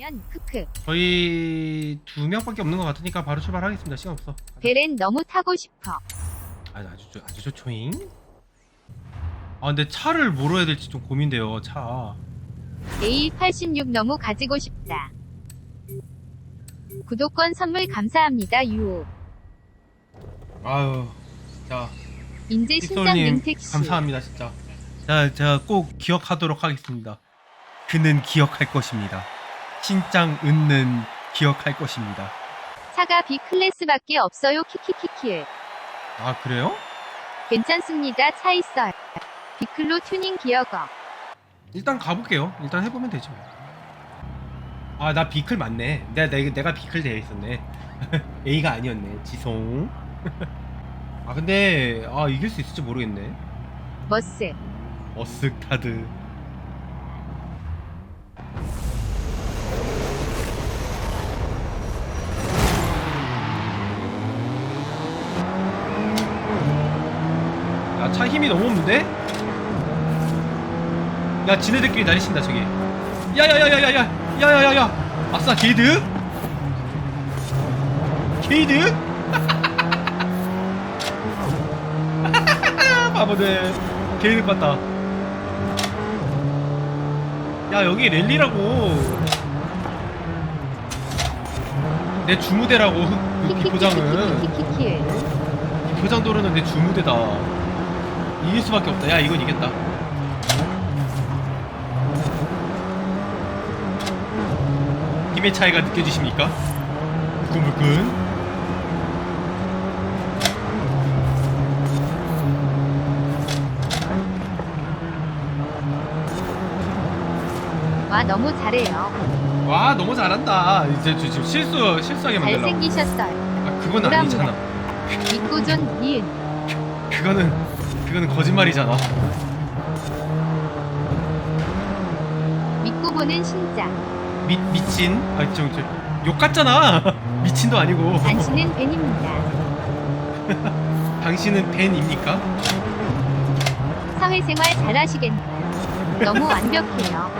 면 크크. 저희 두 명밖에 없는 것 같으니까 바로 출발하겠습니다. 시간 없어. 베렌 너무 타고 싶어. 아, 아주 좋- 아주 좋초잉. 아 근데 차를 뭐로 해야 될지 좀 고민돼요. 차. A86 너무 가지고 싶다. 구독권 선물 감사합니다. 유. 아유, 진짜. 인제 신장 픽솔님 링택시. 감사합니다 진짜. 자, 제가 꼭 기억하도록 하겠습니다. 그는 기억할 것입니다. 신짱 은는 기억할 것입니다. 차가 B 클래스밖에 없어요. 키키키키. 아 그래요? 괜찮습니다. 차 있어요. 비클로 튜닝 기어거. 일단 가볼게요. 일단 해보면 되죠. 아 나 비클 맞네. 내가 내가, 내가 비클 되어 있었네. A가 아니었네. 지송. 아 근데 아 이길 수 있을지 모르겠네. 머스. 어스카드. 야차 힘이 너무 없는데? 야 지네들끼리 날리신다 저기. 야야야야야야 야야야야. 아싸 게이드? 게이드? 바보들. 게이드 봤다. 야 여기 랠리라고. 내 주무대라고 그, 그 포장은. 이 포장 도로는 내 주무대다 이길 수밖에 없다 야 이건 이겼다 힘의 차이가 느껴지십니까? 부끈부끈 와 너무 잘해요. 와 너무 잘한다 이제 저 지금 실수 실수하게 만들라고 잘생기셨어요. 아 그건. 아니잖아 믿고존 니은. 그거는 그거는 거짓말이잖아 믿고 보는 신장. 미, 미친 아저저 욕 같잖아 미친도 아니고 당신은 벤입니다. 당신은 벤입니까? 사회생활 잘하시겠네요. 너무 완벽해요.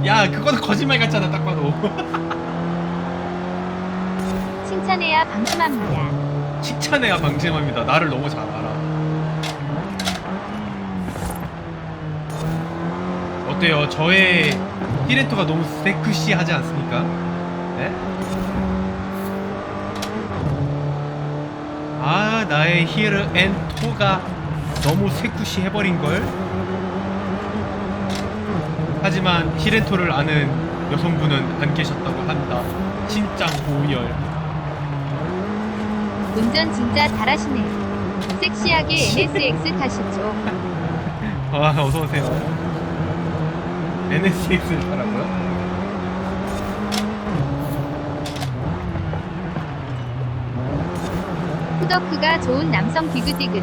야 그거는 거짓말 같잖아 딱 봐도 칭찬해야 방심합니다. 칭찬해야 방심합니다 나를 너무 잘 알아 어때요 저의 히렌토가 너무 섹시하지 않습니까? 네? 아 나의 히렌토가 너무 섹시 해버린걸 하지만 히렌토를 아는 여성분은 안 계셨다고 한다 진짱 고열 운전 진짜 잘하시네요. 섹시하게 NSX 타시죠. 아 어서 오세요. NSX를 타라고요? 후더크가 좋은 남성 디그디그드.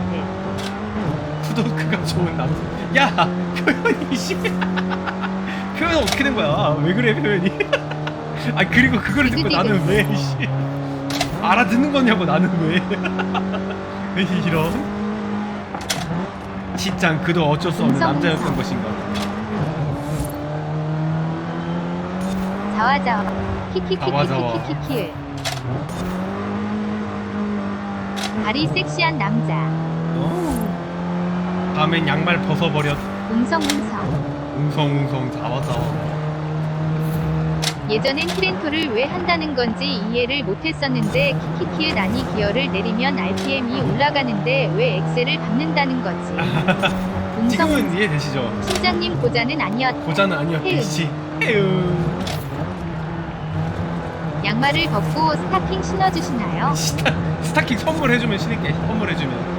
후도크가 좋은 남자. 야 표현이 씨. 표현 어떻게 된 거야? 왜 그래 표현이? 아 그리고 그거를 듣고 나는 왜 씨. 알아듣는 거냐고 나는 왜? 왜 이런? 진짜 그도 어쩔 수 없는 남자였던 것인가? 자와자와. 자와자와. 키키키키키키키. 발이 섹시한 남자. 어. 다음엔 양말 벗어버렸. 웅성웅성. 웅성웅성 자와자와. 예전엔 트렌토를 왜 한다는 건지 이해를 못했었는데 키키키의 난이 기어를 내리면 RPM이 올라가는데 왜 엑셀을 밟는다는 거지. 지금은 웅성웅성. 이해되시죠? 팀장님 고자는 아니었. 고자는 아니었겠지. 에휴. 양말을 벗고 스타킹 신어주시나요? 스타, 스타킹 선물해주면 신을게. 선물해주면.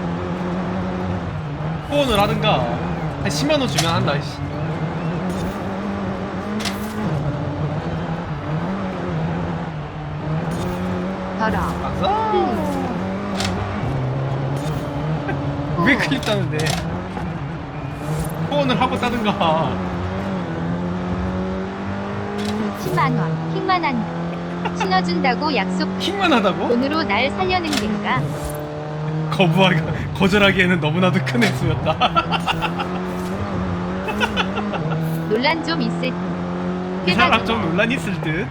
후원을 하든가 한 10만 원 주면 한다. 씨. 더러. 아싸. 왜 클립 따는데? 후원을 하고 따든가. 10만원. 킹만 한. 신어준다고 약속. 킹만 하다고? 돈으로 날 살려는 겐가? 거부하기 거절하기에는 너무나도 큰 액수였다. 논란 좀 있을 이 사람. 좀 논란 있을 듯.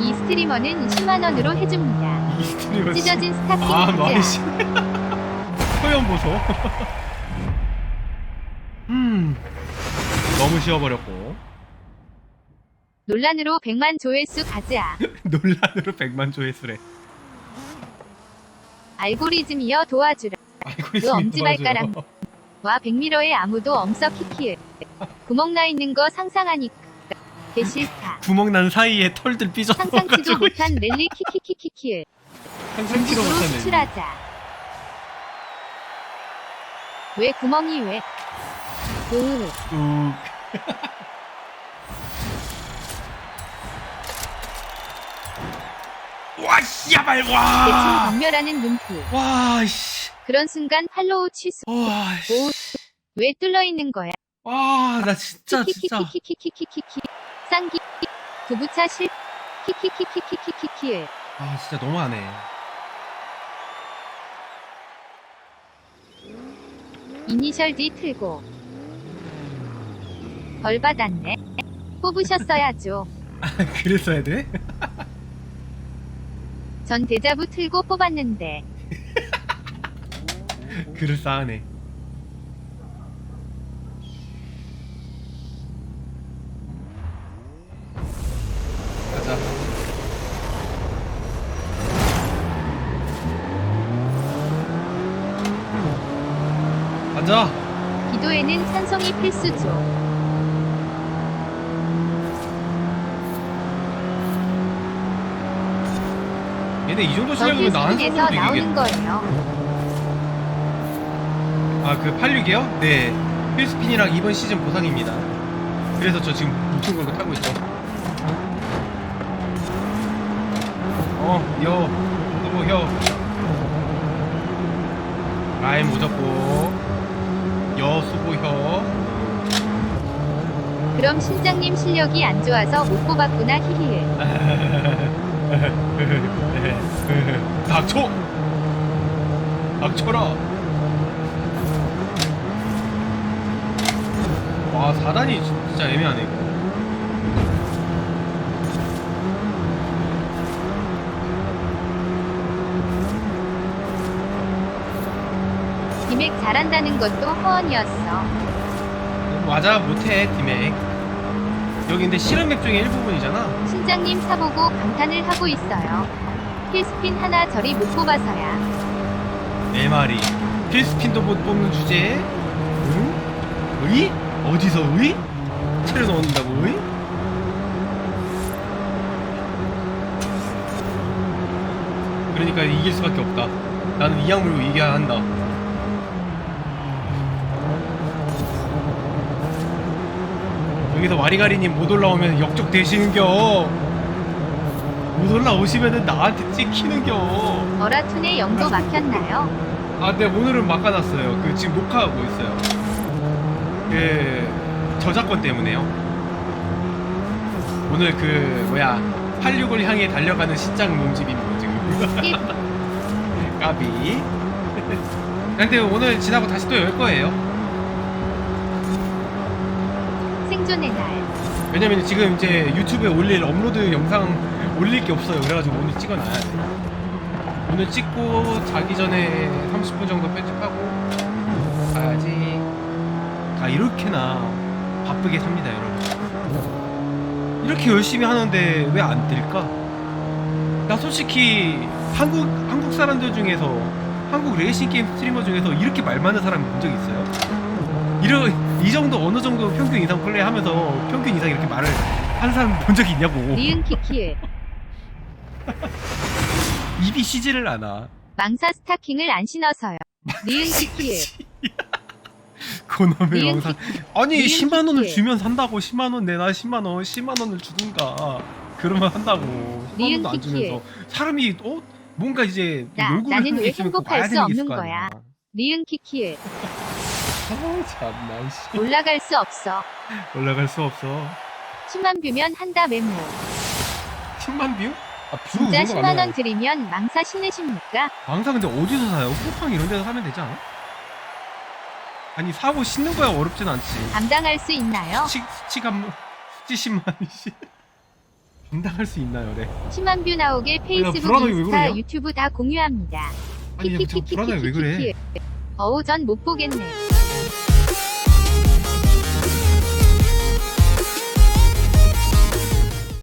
이 스트리머는 10만 원으로 해줍니다. 이 스트리머. 찢어진 스타킹 아. 마이씨. 표현 보소. 음. 너무 쉬워버렸고. 논란으로 100만 조회수 가자. 논란으로 100만 조회수래. 알고리즘이여 도와주라. 알고 그 있으면 엄지발가락. 와 백미러에 아무도 엄석 키키을. 구멍 나 있는 거 상상하니까. 개 싫다. 구멍 난 사이에 털들 상상치도 삐져나와가지고 못한 랠리 키키키키키을. 상상치도 중국으로 못하네. 수출하자. 왜 구멍이 왜? 으, 뚝. 와, 씨야발, 대충 와! 경멸하는 눈빛. 와, 씨. 그런 순간 팔로우 취소. 와, 씨. 오, 왜 뚫려 있는 거야? 와, 나 진짜, 진짜. 키키키키키키키키키. 쌍기. 두부차 실. 키키키키키키키키을. 아, 진짜 너무하네. 이니셜 D 틀고. 벌 받았네. 뽑으셨어야죠. 그랬어야 돼? 전 대자부 틀고 뽑았는데. 그럴싸하네. 가자. 기도에는 찬송이 필수죠. 얘네 이 정도 저 실력이면 나한 손으로 나오는 이기겠네. 거예요. 아, 그 86이요? 네. 필스핀이랑 이번 시즌 보상입니다. 그래서 저 지금 목숨 걸고 타고 있죠. 어, 여, 또뭐 혀. 라임 오졌고, 여, 수고, 혀. 그럼 신장님 실력이 안 좋아서 못 뽑았구나 히히을. 닥쳐! 닥쳐라! 와, 4단이 진짜 애매하네, 이거. 잘한다는 것도 허언이었어. 맞아, 못해, 디맥. 여기 근데 실험 맵 중에 일부분이잖아. 신장님 사보고 감탄을 하고 있어요. 필스핀 하나 저리 못 뽑아서야. 네 마리. 필스핀도 못 뽑는 주제에? 응? 의? 어디서 의? 차려 넣는다고 의? 그러니까 이길 수밖에 없다. 나는 이악 물고 이겨야 한다. 여기서 와리가리님 못 올라오면 역적 되시는겨. 못 올라오시면은 나한테 찍히는겨. 어라툰의 영도 막혔나요? 아, 네, 오늘은 막아놨어요. 그, 지금 녹화하고 있어요. 그, 저작권 때문에요. 오늘 그, 뭐야, 86을 향해 달려가는 신장 몸집입니다, 지금. 일. 까비. 근데 오늘 지나고 다시 또 열 거예요. 생존의 날. 왜냐면 지금 이제 유튜브에 올릴 업로드 영상 올릴 게 없어요. 그래가지고 오늘 찍어놔야 돼. 오늘 찍고 자기 전에 30분 정도 편집하고 가야지. 다 이렇게나 바쁘게 삽니다, 여러분. 이렇게 열심히 하는데 왜안 될까? 나 솔직히 한국 한국 사람들 중에서 한국 레이싱 게임 스트리머 중에서 이렇게 말 많은 사람이 본적 있어요? 이러 이 정도 어느 정도 평균 이상 플레이하면서 평균 이상 이렇게 말을 하는 사람 본 적이 있냐고. 리은 키키을. 입이 쉬지를 않아. 망사 스타킹을 안 신어서요. 리은 키키을. 그놈의 리은 영상. 아니 리은 10만 원을 키키에. 주면 산다고 10만 원 내놔 10만 원 10만 원을 주든가 그러면 한다고 10만 리은 원도 안 키키에. 주면서 사람이 어 뭔가 이제 나- 나는 왜 있으면 그거 행복할 봐야 수 되는 게 있을 없는 거 아니야. 거야. 리은 키키을. 아 참나 씨. 올라갈 수 없어. 올라갈 수 없어. 10만 뷰면 한다 메모. 10만 뷰? 아, 뷰 진짜 이런 거 10만 안원 해요. 드리면 망사 신으십니까? 망사 근데 어디서 사요? 쿠팡 이런 데서 사면 되지 않아? 아니 사고 신는 거야 어렵진 않지. 감당할 수 있나요? 수치 수치감 수치 10만이지. 감당할 수 있나요, 네? 10만 뷰 나오게 페이스북, 불안하게 왜 인스타, 그러냐? 유튜브 다 공유합니다. 아니 야, 저 불안해 왜 그래? 어우 전 못 보겠네.